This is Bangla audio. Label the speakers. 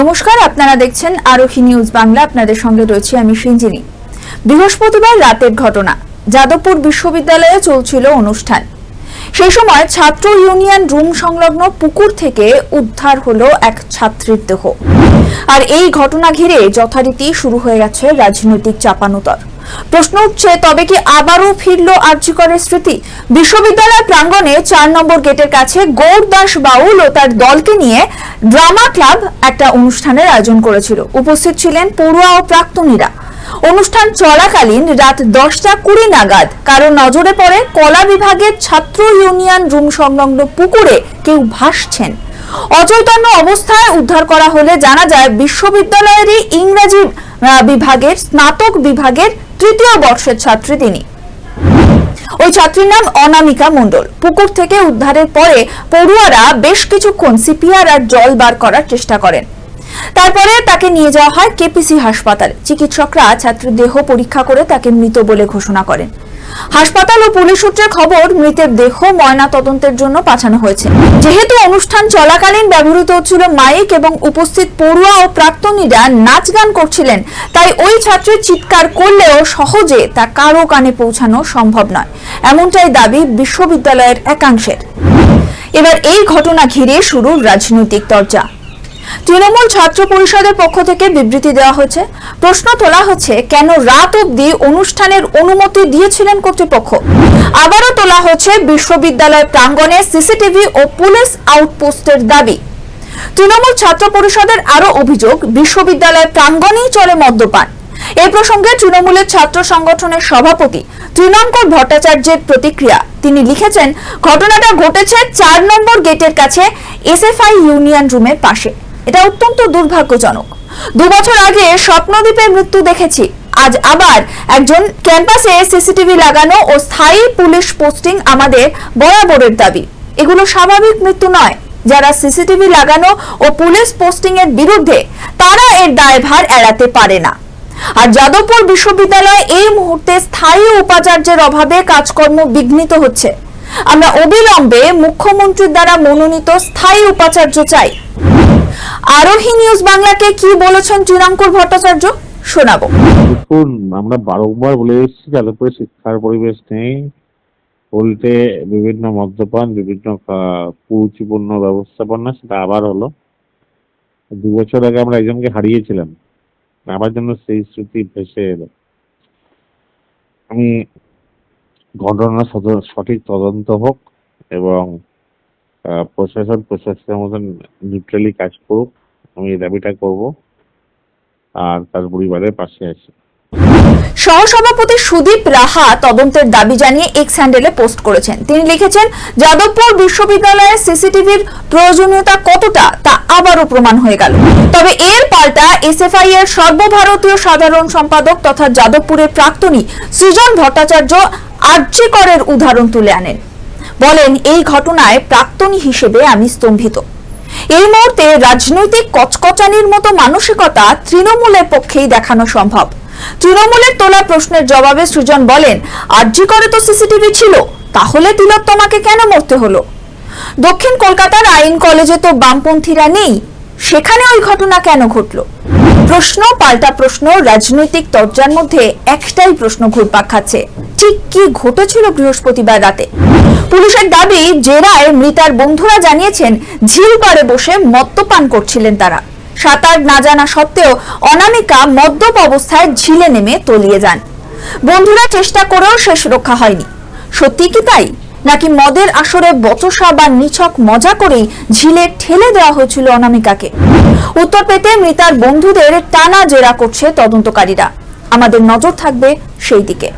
Speaker 1: নমস্কার, আপনারা দেখছেন আরোহী নিউজ বাংলা। আপনাদের সঙ্গে রয়েছে আমি সিঞ্জিনি। বৃহস্পতিবার রাতের ঘটনা। যাদবপুর বিশ্ববিদ্যালয়ে চলছিল অনুষ্ঠান। সেই সময় ছাত্র ইউনিয়ন রুম সংলগ্ন পুকুর থেকে উদ্ধার হলো এক ছাত্রীর দেহ। আর এই ঘটনা ঘিরে যথারীতি শুরু হয়ে গেছে রাজনৈতিক চাপানুতর। প্রশ্ন উঠছে, তবে কি আবারও ফিরল আর্যিকরের স্মৃতি? বিশ্ববিদ্যালয় প্রাঙ্গণে চার নম্বর গেটের কাছে গৌর দাস বাউল ও তার দলকে নিয়ে ড্রামা ক্লাব একটা অনুষ্ঠানের আয়োজন করেছিল। উপস্থিত ছিলেন পড়ুয়া ও প্রাক্তনীরা। অনুষ্ঠান চলাকালীন রাত দশটা কুড়ি নাগাদ কারও নজরে পড়ে কলা বিভাগের ছাত্র ইউনিয়ন রুম সংলগ্ন পুকুরে কেউ ভাসছেন। অচৈতন্য অবস্থায় উদ্ধার করা হলে জানা যায়, বিশ্ববিদ্যালয়েরই ইংরেজি বিভাগের, স্নাতক বিভাগের তৃতীয় বর্ষের ছাত্রী তিনি। ওই ছাত্রীর নাম অনামিকা মণ্ডল। পুকুর থেকে উদ্ধারের পরে পড়ুয়ারা বেশ কিছুক্ষণ সিপিআর আর জল বার করার চেষ্টা করেন। তারপরে তাকে নিয়ে যাওয়া হয় কেপিসি হাসপাতালে। চিকিৎসকরা ছাত্রীর দেহ পরীক্ষা করে তাকে মৃত বলে ঘোষণা করেন। হাসপাতাল ও পুলিশ সূত্রে খবর, মৃতের দেহ ময়না তদন্তের জন্য পাঠানো হয়েছে। যেহেতু অনুষ্ঠান চলাকালীন ব্যবহৃত হচ্ছিল মাইক এবং উপস্থিত পড়ুয়া ও প্রাক্তনীরা নাচ গান করছিলেন, তাই ওই ছাত্রের চিৎকার করলেও সহজে তা কারও কানে পৌঁছানো সম্ভব নয়। এমনটাই দাবি বিশ্ববিদ্যালয়ের একাংশের। এবার এই ঘটনা ঘিরে শুরু রাজনৈতিক চর্চা তৃণমূল ছাত্র পরিষদের পক্ষ থেকে বিবৃতি দেওয়া হয়েছে। প্রশ্ন তোলা হচ্ছে, কেন রাত অবধি অনুষ্ঠানের অনুমতি দিয়েছিলেন কর্তৃপক্ষ? আবারও তোলা হচ্ছে বিশ্ববিদ্যালয় প্রাঙ্গণে সিসিটিভি ও পুলিশ আউটপোস্টের দাবি। তৃণমূল ছাত্র পরিষদের আরও অভিযোগ বিশ্ববিদ্যালয় প্রাঙ্গণেই চলে মদ্যপান। এ প্রসঙ্গে তৃণমূলের ছাত্র সংগঠনের সভাপতি তৃণঙ্কর ভট্টাচার্যের প্রতিক্রিয়া। তিনি লিখেছেন, ঘটনাটা ঘটেছে চার নম্বর গেটের কাছে, এসএফআই ইউনিয়ন রুমের পাশে। এটা অত্যন্ত দুর্ভাগ্যজনক। দু বছর আগে স্বপ্নদ্বীপের মৃত্যু দেখেছি। আজ আবার একজন ক্যাম্পাসে সিসিটিভি লাগানো ও স্থায়ী পুলিশ পোস্টিং আমাদের বরাবরের দাবি। এগুলো স্বাভাবিক মৃত্যু নয়। যারা সিসিটিভি লাগানো ও পুলিশ পোস্টিং এর বিরুদ্ধে, তারা এর দায়ভার এড়াতে পারে না। আর যাদবপুর বিশ্ববিদ্যালয়ে এই মুহূর্তে স্থায়ী উপাচার্যের অভাবে কাজকর্ম বিঘ্নিত হচ্ছে। আমরা অবিলম্বে মুখ্যমন্ত্রীর দ্বারা মনোনীত স্থায়ী উপাচার্য চাই। আরোহী নিউজ বাংলাকে কি বলেছেন তৃণাঙ্কুর ভট্টাচার্য? শোনাবো।
Speaker 2: দেখুন, আমরা বারংবার বলে এসেছি যাদবপুরে শিক্ষার পরিবেশ নেই। উল্টে বিভিন্ন মদ্যপান, বিভিন্ন কুরুচিপূর্ণ ব্যবস্থাপনা সেটা আবার হলো। দু বছর আগে আমরা একজনকে হারিয়েছিলাম। আবার জন্য সেই স্মৃতি ভেসে এলো। আমি ঘটনার সদ- সঠিক তদন্ত হোক এবং প্রশাসন প্রশাসনের মতন নিউট্রালি কাজ করুক, আমি এই দাবিটা করব। আর তার পরিবারের পাশে আছি।
Speaker 1: সহসভাপতি সুদীপ রাহা তদন্তের দাবি জানিয়ে এক্স হ্যান্ডেলে পোস্ট করেছেন। তিনি লিখেছেন, যাদবপুর বিশ্ববিদ্যালয়ে সিসিটিভির প্রয়োজনীয়তা কতটা তা আবারও প্রমাণ হয়ে গেল। তবে এর পাল্টা এসএফআই এর সর্বভারতীয় সাধারণ সম্পাদক তথা যাদবপুরের প্রাক্তনী সৃজন ভট্টাচার্য আর্যিকরের উদাহরণ তুলে আনেন। বলেন, এই ঘটনায় প্রাক্তনী হিসেবে আমি স্তম্ভিত। এই মুহূর্তে রাজনৈতিক কচকচানির মতো মানসিকতা তৃণমূলের পক্ষেই দেখানো সম্ভব। তৃণমূলের তোলা প্রশ্নের জবাবে সৃজন বলেন আরজি করে তো সিসিটিভি ছিল, তাহলে তিলোত্তমাকে কেন মরতে হলো? দক্ষিণ কলকাতার আইন কলেজে তো বামপন্থীরা নেই সেখানে ওই ঘটনা কেন ঘটলো? প্রশ্ন, পাল্টা প্রশ্ন, রাজনৈতিক তর্জার মধ্যে একটাই প্রশ্ন ঘুরপাক খাচ্ছে। ঠিক কি ঘটেছিল বৃহস্পতিবার রাতে? পুলিশের দাবি, জেরায় মৃতার বন্ধুরা জানিয়েছেন ঝিল পাড়ে বসে মদ্যপান করছিলেন তারা। সাঁতার না জানা সত্ত্বেও অনামিকা মদ্যপ অবস্থায় ঝিলে নেমে তলিয়ে যান। বন্ধুরা চেষ্টা করেও শেষ রক্ষা হয়নি। সত্যি কি তাই? নাকি মদের আসরে বচসা বা নিছক মজা করেই ঝিলে ঠেলে দেওয়া হয়েছিল অনামিকাকে? উত্তর পেতে মৃতার বন্ধুদের টানা জেরা করছে তদন্তকারীরা। আমাদের নজর থাকবে সেই দিকে